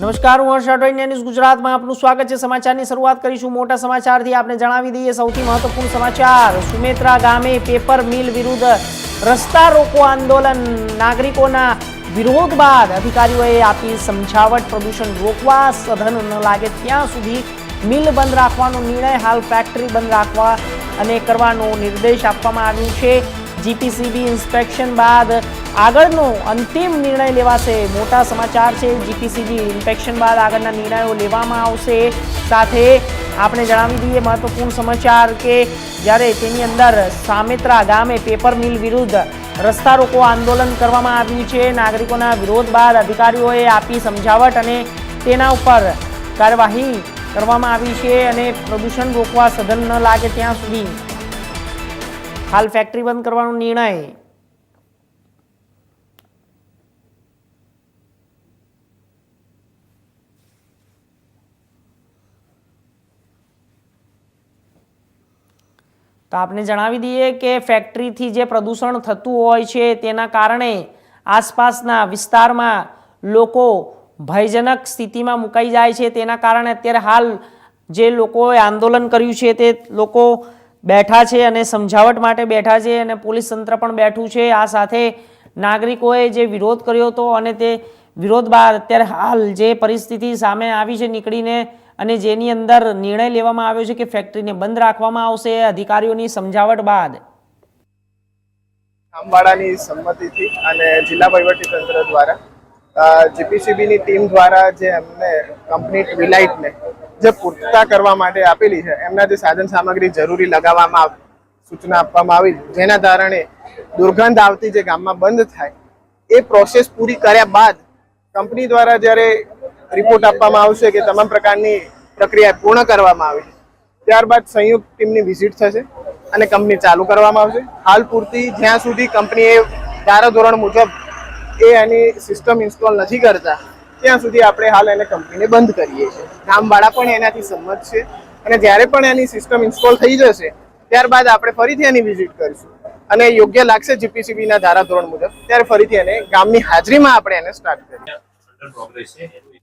નમસ્કાર, હું હર્ષ અટવાઈ ન્યૂઝ ગુજરાતમાં આપનું સ્વાગત છે. સમાચારની શરૂઆત કરીશું મોટા સમાચારથી આપણે જણાવી દઈએ. સૌથી મહત્વપૂર્ણ સમાચાર, સુમેત્રા ગામે પેપર મિલ વિરુદ્ધ રસ્તા રોકો આંદોલન. નાગરિકોના વિરોધ બાદ અધિકારીઓએ આપી સમજાવટ. પ્રદૂષણ રોકવા સઘન ન લાગે ત્યાં સુધી મિલ બંધ રાખવાનો નિર્ણય. હાલ ફેક્ટરી બંધ રાખવા અને કરવાનો નિર્દેશ આપવામાં આવ્યો છે. જીપીસીબી ઇન્સ્પેક્શન બાદ આગળનો અંતિમ નિર્ણય લેવાશે. મોટા સમાચાર છે, જીપીસીજી ઇન્સ્પેક્શન બાદ આગળના નિર્ણયો લેવામાં આવશે. સાથે આપણે જણાવી દઈએ મહત્વપૂર્ણ સમાચાર કે જ્યારે તેની અંદર સામેત્રા ગામે પેપર મિલ વિરુદ્ધ રસ્તા રોકો આંદોલન કરવામાં આવ્યું છે, નાગરિકોના વિરોધ બાદ અધિકારીઓએ આપી સમજાવટ અને તેના ઉપર કાર્યવાહી કરવામાં આવી છે અને પ્રદૂષણ રોકવા સઘન ન લાગે ત્યાં સુધી. હાલ ફેક્ટરી બંધ કરવાનો નિર્ણય તો આપને જણાવી દઈએ કે ફેક્ટરીથી જે પ્રદૂષણ થતું હોય છે તેના કારણે આસપાસના વિસ્તારમાં લોકો ભયજનક સ્થિતિમાં મુકાઈ જાય છે. તેના કારણે અત્યારે હાલ જે લોકોએ આંદોલન કર્યું છે તે લોકો બેઠા છે અને સમજાવટ માટે બેઠા છે અને પોલીસ તંત્ર પણ બેઠું છે. આ સાથે નાગરિકોએ જે વિરોધ કર્યો હતો અને તે વિરોધ બાદ અત્યારે હાલ જે પરિસ્થિતિ સામે આવી છે નીકળીને અને જેની અંદર નિર્ણય લેવામાં આવ્યો છે કે ફેક્ટરીને બંધ રાખવામાં આવશે અધિકારીઓની સમજાવટ બાદ. કામવાળાની સંમતિથી અને જિલ્લા વહીવટીતંત્ર દ્વારા જીપીસીબીની ટીમ દ્વારા જે એમને કંપની ટ્વિલાઇટને જે પૂર્તતા કરવા માટે આપેલી છે, એમના જે સાધન સામગ્રી જરૂરી લગાવવામાં સૂચના આપવામાં આવી, જેના કારણે દુર્ગંધ આવતી જે ગામમાં બંધ થાય, એ પ્રોસેસ પૂરી કર્યા બાદ કંપની દ્વારા જ્યારે રિપોર્ટ આપવામાં આવશે કે તમામ પ્રકારની પ્રક્રિયા પૂર્ણ કરવામાં આવી, ત્યારબાદ સંયુક્ત ટીમની વિઝિટ થશે અને કંપની ચાલુ કરવામાં આવશે. હાલ પૂરતી જ્યાં સુધી કંપનીએ ધારાધોરણ મુજબ એ એની સિસ્ટમ ઇન્સ્ટોલ નથી કરતા, ત્યાં સુધી આપણે હાલ એને કંપનીને બંધ કરીએ છીએ. ગામવાળા પણ એનાથી સંમત છે અને જ્યારે પણ એની સિસ્ટમ ઇન્સ્ટોલ થઈ જશે, ત્યારબાદ આપણે ફરીથી એની વિઝિટ કરીશું. અને યોગ્ય લાગશે જીપીસીબીના ધારાધોરણ મુજબ. ત્યારે ફરીથી એને ગામની હાજરીમાં આપણે એને સ્ટાર્ટ કરીશું